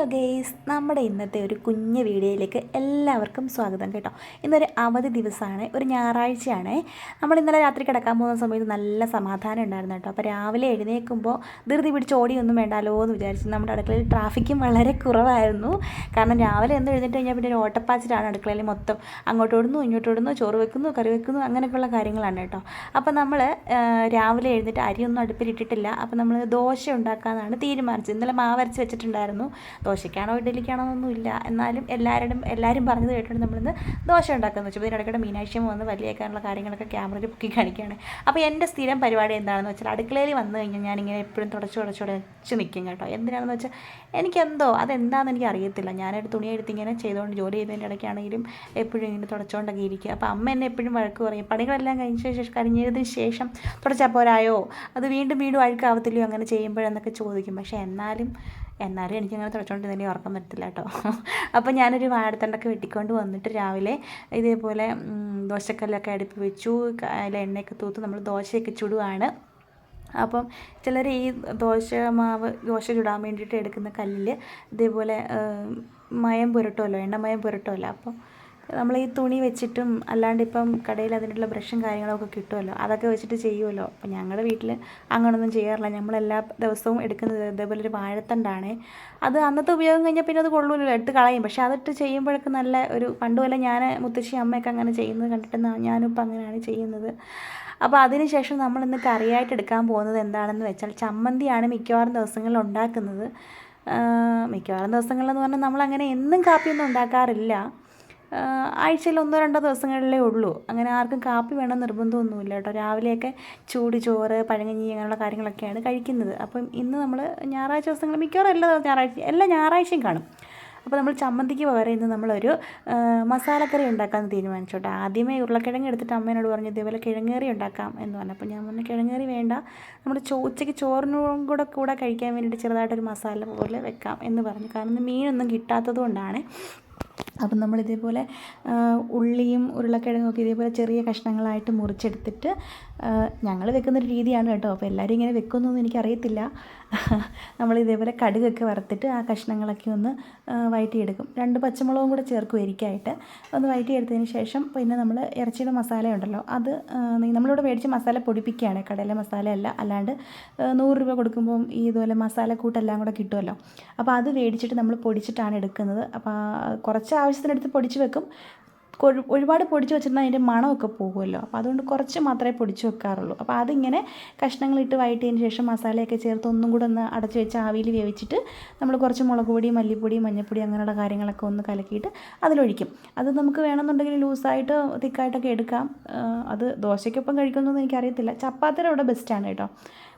Hello guys നമ്മുടെ ഇന്നത്തെ ഒരു കുഞ്ഞ് വീഡിയോയിലേക്ക് എല്ലാവർക്കും സ്വാഗതം കേട്ടോ. ഇന്നൊരു അവധി ദിവസമാണ് ഒരു ഞായറാഴ്ചയാണ്. നമ്മൾ ഇന്നലെ രാത്രി കിടക്കാൻ പോകുന്ന സമയത്ത് നല്ല സമാധാനം ഉണ്ടായിരുന്നു കേട്ടോ. അപ്പോൾ രാവിലെ എഴുന്നേൽക്കുമ്പോൾ ധൃതി പിടിച്ച് ഓടിയൊന്നും വേണ്ടാലോ എന്ന് വിചാരിച്ചു നമ്മുടെ അടുക്കളയിൽ ട്രാഫിക്കും വളരെ കുറവായിരുന്നു. കാരണം രാവിലെ എന്ന് എഴുന്നേറ്റ് കഴിഞ്ഞാൽ പിന്നെ ഒരു ഓട്ടപ്പാച്ചിലാണ് അടുക്കളയിൽ മൊത്തം. അങ്ങോട്ട് ഓടുന്നു ഇങ്ങോട്ട് ഓടുന്നു ചോറ് വെക്കുന്നു കറി വെക്കുന്നു അങ്ങനെയൊക്കെയുള്ള കാര്യങ്ങളാണ് കേട്ടോ. അപ്പോൾ നമ്മൾ രാവിലെ എഴുന്നേറ്റ് അരിയൊന്നും അടുപ്പിലിട്ടിട്ടില്ല. അപ്പോൾ നമ്മൾ ദോശ ഉണ്ടാക്കാമെന്നാണ് തീരുമാനിച്ചത്. ഇന്നലെ മാവരച്ച് വെച്ചിട്ടുണ്ടായിരുന്നു. ദോശയ്ക്കാണോ ഇഡലിക്കാണോ ഒന്നുമില്ല എന്നാലും എല്ലാവരും എല്ലാവരും പറഞ്ഞത് കേട്ടിട്ട് നമ്മളിന്ന് ദോശ ഉണ്ടാക്കാമെന്ന് വെച്ചാൽ ഇടയ്ക്കിടെ മീനാക്ഷിയും വന്ന് വലിയേക്കാനുള്ള കാര്യങ്ങളൊക്കെ ക്യാമറയിൽ പൊക്കി കാണിക്കുകയാണ്. അപ്പോൾ എന്റെ സ്ഥിരം പരിപാടി എന്താണെന്ന് വെച്ചാൽ അടുക്കളയിൽ വന്നു കഴിഞ്ഞാൽ ഞാനിങ്ങനെ എപ്പോഴും തുടച്ച് തുടച്ച് തുടച്ച് നിൽക്കും കേട്ടോ. എന്തിനാണെന്ന് വെച്ചാൽ എനിക്കെന്തോ അതെന്താണെന്ന് എനിക്ക് അറിയത്തില്ല. ഞാനൊരു തുണി എടുത്തിങ്ങനെ ചെയ്തുകൊണ്ട് ജോലി ചെയ്തതിന്റെ ഇടയ്ക്കാണെങ്കിലും എപ്പോഴും ഇങ്ങനെ തുടച്ചുകൊണ്ടൊക്കെ ഇരിക്കുക. അപ്പോൾ അമ്മ എന്നെ എപ്പോഴും വഴക്ക് പറയും. പണികളെല്ലാം കഴിഞ്ഞ ശേഷം കഴിഞ്ഞതിന് ശേഷം തുടച്ചാൽ പോരായോ? അത് വീണ്ടും വീണ്ടും അഴുക്കാവത്തില്ലയോ അങ്ങനെ ചെയ്യുമ്പോഴെന്നൊക്കെ ചോദിക്കും. പക്ഷേ എന്നാലും എന്നാലും എനിക്കങ്ങനെ തുടച്ചുകൊണ്ടിരുന്നതിന്റെ ഉറക്കം വരത്തില്ല കേട്ടോ. അപ്പോൾ ഞാനൊരു വാഴത്തണ്ടൊക്കെ വെട്ടിക്കൊണ്ട് വന്നിട്ട് രാവിലെ ഇതേപോലെ ദോശക്കല്ലൊക്കെ അടുപ്പ് വെച്ചു. അതിൽ എണ്ണയൊക്കെ തൂത്ത് നമ്മൾ ദോശയൊക്കെ ചുടുവാണ്. അപ്പം ചിലർ ഈ ദോശ മാവ് ദോശ ചുടാൻ വേണ്ടിയിട്ട് എടുക്കുന്ന കല്ലിൽ ഇതേപോലെ മയം പുരട്ടുമല്ലോ എണ്ണമയം പുരട്ടുമല്ലോ അപ്പം നമ്മൾ ഈ തുണി വെച്ചിട്ടും അല്ലാണ്ട് ഇപ്പം കടയിൽ അതിനുള്ള ബ്രഷും കാര്യങ്ങളൊക്കെ കിട്ടുമല്ലോ? അതൊക്കെ വെച്ചിട്ട് ചെയ്യുമല്ലോ? അപ്പം ഞങ്ങളുടെ വീട്ടിൽ അങ്ങനൊന്നും ചെയ്യാറില്ല. നമ്മളെല്ലാ ദിവസവും എടുക്കുന്നത് ഇതേപോലെ ഒരു വാഴത്തണ്ടാണ്. അത് അന്നത്തെ ഉപയോഗം കഴിഞ്ഞാൽ പിന്നെ അത് കൊള്ളൂലല്ലോ. എടുത്ത് കളയും. പക്ഷേ അതിട്ട് ചെയ്യുമ്പോഴൊക്കെ നല്ല ഒരു പണ്ടുപോലെ ഞാൻ മുത്തശ്ശി അമ്മയൊക്കെ അങ്ങനെ ചെയ്യുന്നത് കണ്ടിട്ട് ഞാനിപ്പോൾ അങ്ങനെയാണ് ചെയ്യുന്നത്. അപ്പോൾ അതിനുശേഷം നമ്മളിന്ന് കറിയായിട്ട് എടുക്കാൻ പോകുന്നത് എന്താണെന്ന് വെച്ചാൽ ചമ്മന്തിയാണ് മിക്കവാറും ദിവസങ്ങളിൽ ഉണ്ടാക്കുന്നത്. മിക്കവാറും ദിവസങ്ങളിലെന്ന് പറഞ്ഞാൽ നമ്മളങ്ങനെ എന്നും കാപ്പിയൊന്നും ഉണ്ടാക്കാറില്ല. ആഴ്ചയിൽ ഒന്നോ രണ്ടോ ദിവസങ്ങളിലേ ഉള്ളൂ. അങ്ങനെ ആർക്കും കാപ്പി വേണം നിർബന്ധമൊന്നുമില്ല കേട്ടോ. രാവിലെയൊക്കെ ചൂട് ചോറ് പഴങ്ങഞ്ഞി അങ്ങനെയുള്ള കാര്യങ്ങളൊക്കെയാണ് കഴിക്കുന്നത്. അപ്പം ഇന്ന് നമ്മൾ ഞായറാഴ്ച ദിവസങ്ങൾ മിക്കവാറും എല്ലാ ഞായറാഴ്ച എല്ലാ ഞായറാഴ്ചയും കാണും. അപ്പോൾ നമ്മൾ ചമ്മന്തിക്ക് പകരം ഇന്ന് നമ്മളൊരു മസാലക്കറി ഉണ്ടാക്കാമെന്ന് തീരുമാനിച്ചു കേട്ടോ. ആദ്യമേ ഉരുളക്കിഴങ്ങ് എടുത്തിട്ട് അമ്മേനോട് പറഞ്ഞു ഇതേപോലെ കിഴങ്ങേറി ഉണ്ടാക്കാം എന്ന് പറഞ്ഞു. അപ്പോൾ ഞാൻ പറഞ്ഞു കിഴങ്ങേറി വേണ്ട. നമ്മൾ ചോ ഉച്ചയ്ക്ക് ചോറിനും കൂടെ കൂടെ കഴിക്കാൻ വേണ്ടിയിട്ട് ചെറുതായിട്ടൊരു മസാല പോലെ വെക്കാം എന്ന് പറഞ്ഞു. കാരണം മീനൊന്നും കിട്ടാത്തത് കൊണ്ടാണ് അപ്പം നമ്മൾ ഇതേപോലെ ഉള്ളിയും ഉരുളക്കിഴങ്ങും ഒക്കെ ഇതേപോലെ ചെറിയ കഷ്ണങ്ങളായിട്ട് മുറിച്ചെടുത്തിട്ട് ഞങ്ങൾ വെക്കുന്നൊരു രീതിയാണ് കേട്ടോ. അപ്പോൾ എല്ലാവരും ഇങ്ങനെ വെക്കുന്നൊന്നും എനിക്കറിയത്തില്ല. നമ്മൾ ഇതേപോലെ കടുകൊക്കെ വറുത്തിട്ട് ആ കഷ്ണങ്ങളൊക്കെ ഒന്ന് വഴറ്റിയെടുക്കും രണ്ട് പച്ചമുളകും കൂടെ ചേർക്കും എരിക്കായിട്ട്. ഒന്ന് വഴറ്റിയെടുത്തതിന് ശേഷം പിന്നെ നമ്മൾ ഇറച്ചിയുടെ മസാല ഉണ്ടല്ലോ അത് നമ്മളിവിടെ മേടിച്ച് മസാല പൊടിപ്പിക്കുകയാണ്. കടയിലെ മസാല അല്ല അല്ലാണ്ട് നൂറ് രൂപ കൊടുക്കുമ്പം ഈ ഇതുപോലെ മസാല കൂട്ടെല്ലാം കൂടെ കിട്ടുമല്ലോ. അപ്പോൾ അത് മേടിച്ചിട്ട് നമ്മൾ പൊടിച്ചിട്ടാണ് എടുക്കുന്നത്. അപ്പോൾ കുറച്ച് ആവശ്യത്തിനടുത്ത് പൊടിച്ച് വെക്കും. ഒരുപാട് പൊടിച്ച് വെച്ചിരുന്നാൽ അതിന്റെ മണമൊക്കെ പോകുമല്ലോ. അപ്പോൾ അതുകൊണ്ട് കുറച്ച് മാത്രമേ പൊടിച്ച് വെക്കാറുള്ളൂ. അപ്പോൾ അതിങ്ങനെ കഷ്ണങ്ങളിട്ട് വഴറ്റിയതിന് ശേഷം മസാലയൊക്കെ ചേർത്ത് ഒന്നും കൂടെ ഒന്ന് അടച്ച് വെച്ച് ആവിയിൽ വേവിച്ചിട്ട് നമ്മൾ കുറച്ച് മുളക് പൊടി മല്ലിപ്പൊടി മഞ്ഞൾപ്പൊടി അങ്ങനെയുള്ള കാര്യങ്ങളൊക്കെ ഒന്ന് കലക്കിയിട്ട് അതിലൊഴിക്കും. അത് നമുക്ക് വേണമെന്നുണ്ടെങ്കിൽ ലൂസായിട്ട് തിക്കായിട്ടൊക്കെ എടുക്കാം. അത് ദോശയ്ക്കൊപ്പം കഴിക്കുന്നൊന്നും എനിക്കറിയത്തില്ല. ചപ്പാത്തിയുടെ അവിടെ ബെസ്റ്റാണ് കേട്ടോ.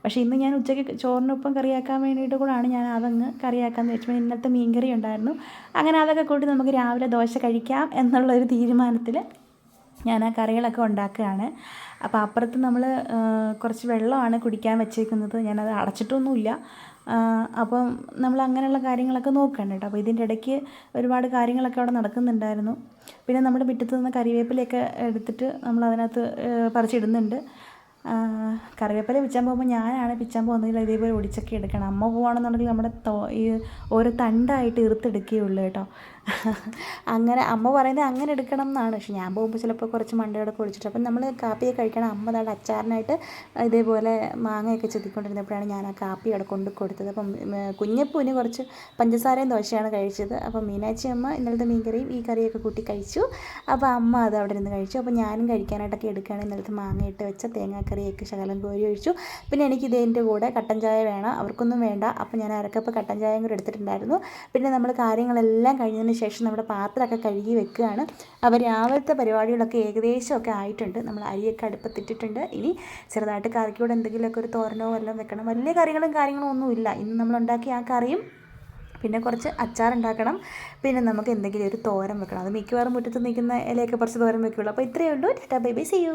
പക്ഷേ ഇന്ന് ഞാൻ ഉച്ചയ്ക്ക് ചോറിനൊപ്പം കറിയാക്കാൻ വേണ്ടിയിട്ട് കൂടാണ് ഞാൻ അതങ്ങ് കറിയാക്കാമെന്ന് വെച്ചു ഇന്നത്തെ മീൻകറി ഉണ്ടായിരുന്നു. അങ്ങനെ അതൊക്കെ കൂട്ടി നമുക്ക് രാവിലെ ദോശ കഴിക്കാം എന്നുള്ളൊരു തീരുമാനത്തിൽ ഞാൻ ആ കറികളൊക്കെ ഉണ്ടാക്കുകയാണ്. അപ്പോൾ അപ്പുറത്ത് നമ്മൾ കുറച്ച് വെള്ളമാണ് കുടിക്കാൻ വെച്ചേക്കുന്നത്. ഞാനത് അടച്ചിട്ടൊന്നുമില്ല. അപ്പം നമ്മൾ അങ്ങനെയുള്ള കാര്യങ്ങളൊക്കെ നോക്കണം കേട്ടോ. അപ്പോൾ ഇതിന്റെ ഇടയ്ക്ക് ഒരുപാട് കാര്യങ്ങളൊക്കെ അവിടെ നടക്കുന്നുണ്ടായിരുന്നു. പിന്നെ നമ്മുടെ മുറ്റത്ത് നിന്ന് കറിവേപ്പിലയൊക്കെ എടുത്തിട്ട് നമ്മൾ അതിനകത്ത് പറിച്ചിടുന്നുണ്ട്. കറിവേപ്പില പിച്ചാൻ പോകുമ്പോൾ ഞാനാണ് പിച്ചാൻ പോകുന്നതിൽ ഇതേപോലെ ഒടിച്ചൊക്കെ എടുക്കണം. അമ്മ പോവുകയാണെന്നുണ്ടെങ്കിൽ നമ്മുടെ ഈ ഓരോ തണ്ടായിട്ട് ഇറുത്തെടുക്കുകയുള്ളൂ കേട്ടോ. അങ്ങനെ അമ്മ പറയുന്നത് അങ്ങനെ എടുക്കണം എന്നാണ്. പക്ഷെ ഞാൻ പോകുമ്പോൾ ചിലപ്പോൾ കുറച്ച് മണ്ടയോടെ ഒഴിച്ചിട്ട് അപ്പം നമ്മൾ കാപ്പിയൊക്കെ കഴിക്കണം അമ്മ നാളെ അച്ചാറിനായിട്ട് ഇതേപോലെ മാങ്ങയൊക്കെ ചെത്തിക്കൊണ്ടിരുന്നപ്പോഴാണ് ഞാൻ ആ കാപ്പി അവിടെ കൊണ്ട് കൊടുത്തത്. അപ്പം കുഞ്ഞപ്പൂവിന് കുറച്ച് പഞ്ചസാരയും ദോശയാണ് കഴിച്ചത്. അപ്പം മീനാച്ചി അമ്മ ഇന്നലത്തെ മീൻകറിയും ഈ കറിയൊക്കെ കൂട്ടി കഴിച്ചു. അപ്പോൾ അമ്മ അത് അവിടെ നിന്ന് കഴിച്ചു. അപ്പോൾ ഞാനും കഴിക്കാനായിട്ടൊക്കെ എടുക്കുകയാണ് ഇന്നലത്തെ മാങ്ങ ഇട്ട് വെച്ച തേങ്ങാക്കറിയൊക്കെ ശകലം കോരി ഒഴിച്ചു. പിന്നെ എനിക്ക് ഇതിന്റെ കൂടെ കട്ടൻ ചായ വേണം. അവർക്കൊന്നും വേണ്ട. അപ്പോൾ ഞാൻ അരക്കപ്പ് കട്ടൻ ചായയും കൂടെ എടുത്തിട്ടുണ്ടായിരുന്നു. പിന്നെ നമ്മൾ കാര്യങ്ങളെല്ലാം കഴിഞ്ഞതിന് ശേഷം നമ്മുടെ പാത്രമൊക്കെ കഴുകി വെക്കുകയാണ്. അപ്പോൾ രാവിലത്തെ പരിപാടികളൊക്കെ ഏകദേശമൊക്കെ ആയിട്ടുണ്ട്. നമ്മൾ അരിയൊക്കെ അടുപ്പത്തിട്ടിട്ടുണ്ട്. ഇനി ചെറുതായിട്ട് കറിക്കൂടെ എന്തെങ്കിലുമൊക്കെ ഒരു തോരനോ വല്ലതും വെക്കണം. വലിയ കറികളും കാര്യങ്ങളും ഒന്നുമില്ല. ഇന്ന് നമ്മൾ ഉണ്ടാക്കിയ ആ കറിയും പിന്നെ കുറച്ച് അച്ചാറുണ്ടാക്കണം പിന്നെ നമുക്ക് എന്തെങ്കിലും ഒരു തോരൻ വെക്കണം. അത് മിക്കവാറും മുറ്റത്ത് നിൽക്കുന്ന ഇലയൊക്കെ കുറച്ച് തോരൻ വെക്കുകയുള്ളൂ അപ്പോൾ ഇത്രയേ ഉള്ളൂ. Tata bye bye. See you